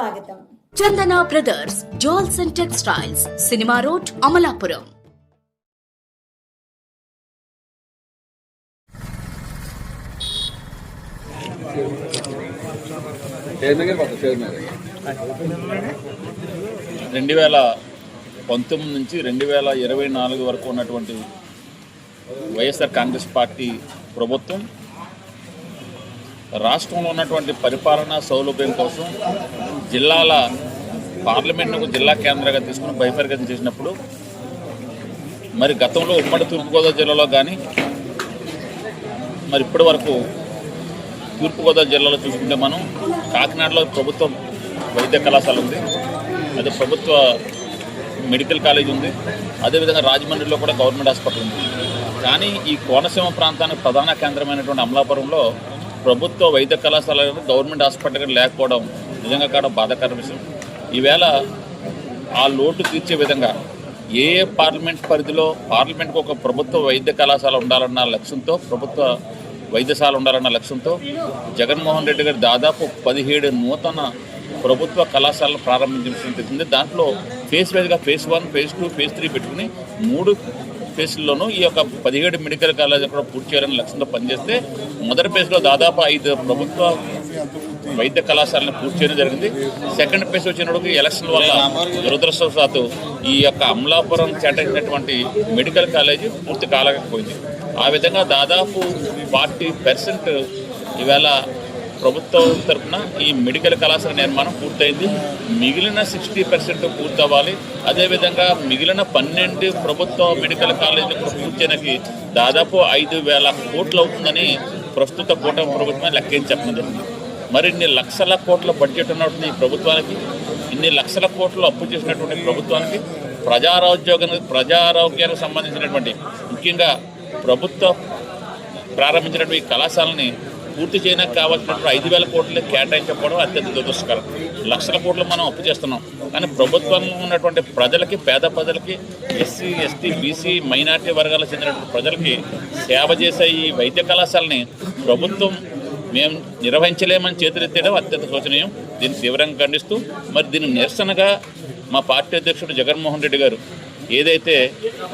స్వాగతం. Chandana brothers jewels and textiles cinema road Amalapuram రెండు వేల పంతొమ్మిది నుంచి రెండు వేల ఇరవై నాలుగు వరకు ఉన్నటువంటి వైఎస్ఆర్ కాంగ్రెస్ పార్టీ ప్రభుత్వం రాష్ట్రంలో ఉన్నటువంటి పరిపాలనా సౌలభ్యం కోసం జిల్లాల పార్లమెంట్ను జిల్లా కేంద్రంగా తీసుకుని బహిర్గతం చేసినప్పుడు మరి గతంలో ఉమ్మడి తూర్పుగోదావరి జిల్లాలో కానీ మరి ఇప్పటి వరకు తూర్పుగోదావరి జిల్లాలో చూసుకుంటే మనం కాకినాడలో ప్రభుత్వ వైద్య కళాశాల ఉంది అదే ప్రభుత్వ మెడికల్ కాలేజ్ ఉంది అదేవిధంగా రాజమండ్రిలో కూడా గవర్నమెంట్ హాస్పిటల్ ఉంది. కానీ ఈ కోనసీమ ప్రాంతానికి ప్రధాన కేంద్రమైనటువంటి అమలాపురంలో ప్రభుత్వ వైద్య కళాశాల గవర్నమెంట్ హాస్పిటల్ లేకపోవడం నిజంగా కాడ బాధాకర విషయం. ఈవేళ ఆ లోటు తీర్చే విధంగా ఏ ఏ పార్లమెంట్ పరిధిలో పార్లమెంట్కి ఒక ప్రభుత్వ వైద్య కళాశాల ఉండాలన్న లక్ష్యంతో ప్రభుత్వ వైద్యశాల ఉండాలన్న లక్ష్యంతో జగన్మోహన్ రెడ్డి గారు దాదాపు పదిహేడు నూతన ప్రభుత్వ కళాశాలను ప్రారంభించాల్సి దాంట్లో ఫేస్ వైజ్గా phase one phase two phase three పెట్టుకుని మూడు ఫేస్లోనూ ఈ యొక్క పదిహేడు మెడికల్ కాలేజ్ కూడా పూర్తి చేయాలనే లక్ష్యంతో పనిచేస్తే మొదటి ఫేజ్లో దాదాపు ఐదు ప్రభుత్వ వైద్య కళాశాలను పూర్తి చేయడం జరిగింది. సెకండ్ ఫేజ్ వచ్చినప్పుడు ఎలక్షన్ వల్ల దురదృష్టవశాత్తు ఈ యొక్క అమలాపురం కేటాయించినటువంటి మెడికల్ కాలేజీ పూర్తి కాలేకపోయింది. ఆ విధంగా దాదాపు ఫార్టీ పర్సెంట్ ఈవేళ ప్రభుత్వం తరఫున ఈ మెడికల్ కళాశాల నిర్మాణం పూర్తయింది. మిగిలిన సిక్స్టీ పర్సెంట్ పూర్తవ్వాలి. అదేవిధంగా మిగిలిన పన్నెండు ప్రభుత్వ మెడికల్ కాలేజీలు కూడా పూర్తి దాదాపు ఐదు వేల కోట్లు అవుతుందని ప్రస్తుత కూటమి ప్రభుత్వం లెక్కించి మరిన్ని లక్షల కోట్ల బడ్జెట్ ఉన్నటువంటి ఈ ప్రభుత్వానికి ఇన్ని లక్షల కోట్లు అప్పు చేసినటువంటి ప్రభుత్వానికి ప్రజారోగ్యానికి ప్రజారోగ్యానికి సంబంధించినటువంటి ముఖ్యంగా ప్రభుత్వం ప్రారంభించినటువంటి కళాశాలని పూర్తి చేయడానికి కావాల్సినటువంటి ఐదు వేల కోట్లు కేటాయించకపోవడం అత్యంత దురదృష్టకరం. లక్షల కోట్లు మనం అప్పు చేస్తున్నాం. కానీ ప్రభుత్వంలో ఉన్నటువంటి ప్రజలకి పేద ప్రజలకి ఎస్సీ ఎస్టీ బీసీ మైనార్టీ వర్గాలకు చెందినటువంటి ప్రజలకి సేవ చేసే ఈ వైద్య కళాశాలని ప్రభుత్వం మేము నిర్వహించలేమని చేతులెత్తడం అత్యంత శోచనీయం. దీన్ని తీవ్రంగా ఖండిస్తూ మరి దీని నిరసనగా మా పార్టీ అధ్యక్షుడు జగన్మోహన్ రెడ్డి గారు ఏదైతే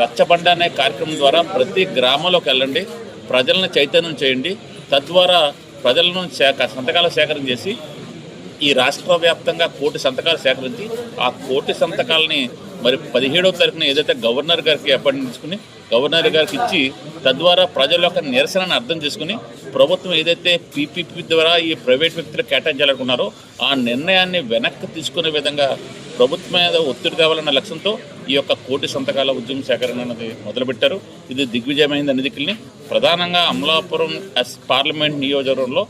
రచ్చబండ అనే కార్యక్రమం ద్వారా ప్రతి గ్రామంలోకి వెళ్ళండి ప్రజలను చైతన్యం చేయండి తద్వారా ప్రజలను సేక సంతకాల సేకరణ చేసి ఈ రాష్ట్ర వ్యాప్తంగా కోటి సంతకాలు సేకరించి ఆ కోటి సంతకాలని మరి పదిహేడవ తారీఖున ఏదైతే గవర్నర్ గారికి అప్పటించుకుని గవర్నర్ గారికి ఇచ్చి తద్వారా ప్రజల యొక్క నిరసనను అర్థం చేసుకుని ప్రభుత్వం ఏదైతే పీపీపీ ద్వారా ఈ ప్రైవేట్ వ్యక్తులు కేటాయించాలనుకున్నారో ఆ నిర్ణయాన్ని వెనక్కి తీసుకునే విధంగా ప్రభుత్వం మీద ఒత్తిడి తేవాలన్న లక్ష్యంతో ఈ యొక్క కోటి సంతకాల ఉద్యమ సేకరణ అనేది మొదలుపెట్టారు. ఇది దిగ్విజయమైంది అన్ని దిక్కుల్ని. ప్రధానంగా అమలాపురం ఎస్ పార్లమెంట్ నియోజకవర్గంలో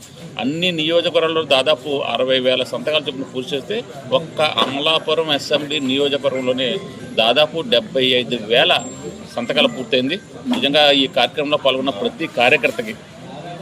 అన్ని నియోజకవర్గాల్లో దాదాపు అరవై వేల సంతకాలు చొప్పున పూర్తి చేస్తే ఒక్క అమలాపురం అసెంబ్లీ నియోజకవర్గంలోనే దాదాపు డెబ్బై ఐదు వేల సంతకాలు పూర్తయింది. నిజంగా ఈ కార్యక్రమంలో పాల్గొన్న ప్రతి కార్యకర్తకి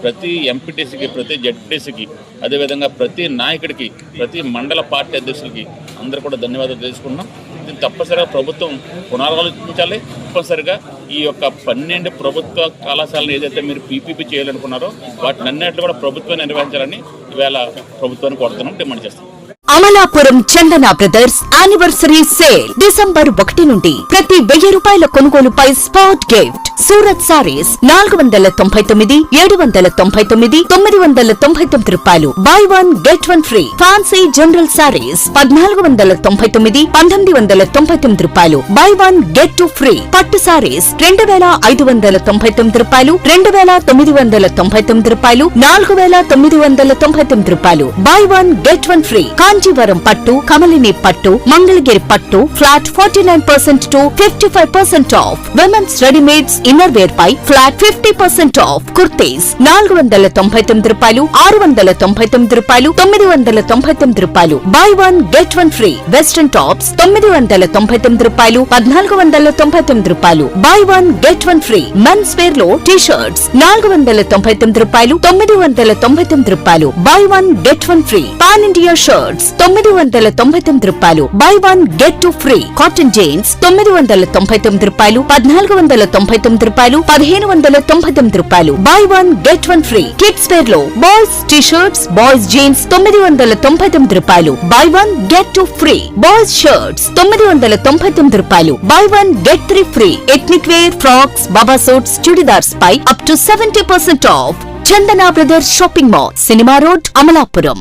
ప్రతి ఎంపీటీసీకి ప్రతి జడ్పీటీసీకి అదేవిధంగా ప్రతి నాయకుడికి ప్రతి మండల పార్టీ అధ్యక్షులకి అందరూ కూడా ధన్యవాదాలు తెలుసుకున్నాం దీన్ని తప్పనిసరిగా ప్రభుత్వం పునరాలోచించాలి. తప్పనిసరిగా ఈ యొక్క పన్నెండు ప్రభుత్వ కళాశాలను ఏదైతే మీరు పీపీపీ చేయాలనుకున్నారో వాటిని అన్నింటిలో కూడా ప్రభుత్వం నిర్వహించాలని ఇవాళ ప్రభుత్వాన్ని కోరుతున్నాం. డిమాండ్ చేస్తాం Amalapuram Chandana brothers anniversary sale December ఒకటి నుండి ప్రతి వెయ్యి రూపాయల కొనుగోలుపై స్పాట్ గిఫ్ట్. సూరత్ సారీస్ నాలుగు వందల తొంభై తొమ్మిది ఏడు వందల తొంభై తొమ్మిది తొమ్మిది వందల తొంభై తొమ్మిది రూపాయలు. Buy one get one free fancy general saris పద్నాలుగు వందల తొంభై తొమ్మిది పంతొమ్మిది వందల తొంభై తొమ్మిది రూపాయలు. Buy one get two free పట్టు సారీస్ రెండు వేల ఐదు వందల తొంభై తొమ్మిది రూపాయలు. రెండు వేల తొమ్మిది వందల తొంభై తొమ్మిది రూపాయలు. నాలుగు వేల తొమ్మిది వందల తొంభై తొమ్మిది రూపాయలు. Buy one get one free Kanjeevaram పట్టు కమలిని పట్టు మంగళగిరి పట్టు flat forty nine percent to fifty five percent off women's readymades inner wear pi flat fifty percent off kurtis నాలుగు వందల తొంభై తొమ్మిది రూపాయలు ఆరు వందల తొంభై తొమ్మిది రూపాయలు తొమ్మిది వందల తొంభై తొమ్మిది రూపాయలు. Buy one get one free western tops తొమ్మిది వందల తొంభై తొమ్మిది రూపాయలు పద్నాలుగు వందల తొంభై తొమ్మిది రూపాయలు. Buy one get one free men's వేర్లో T shirts నాలుగు వందల తొంభై తొమ్మిది రూపాయలు తొమ్మిది వందల తొంభై తొమ్మిది రూపాయలు. Buy one get one free pan India shirts తొమ్మిది వందల తొంభై తొమ్మిది రూపాయలు. Buy one get two free cotton jeans తొమ్మిది వందల తొంభై తొమ్మిది రూపాయలు. పద్నాలుగు వందల తొంభై తొమ్మిది రూపాయలు. పదిహేను వందల తొంభై తొమ్మిది రూపాయలు. Buy one get one free kids వేర్లో boys T shirts boys jeans తొమ్మిది వందల తొంభై తొమ్మిది రూపాయలు. Buy one get two free boys shirts తొమ్మిది వందల తొంభై తొమ్మిది రూపాయలు. Buy one get three free ethnic wear frocks baba suits churidars pi up to seventy percent off Chandana brothers shopping mall cinema road Amalapuram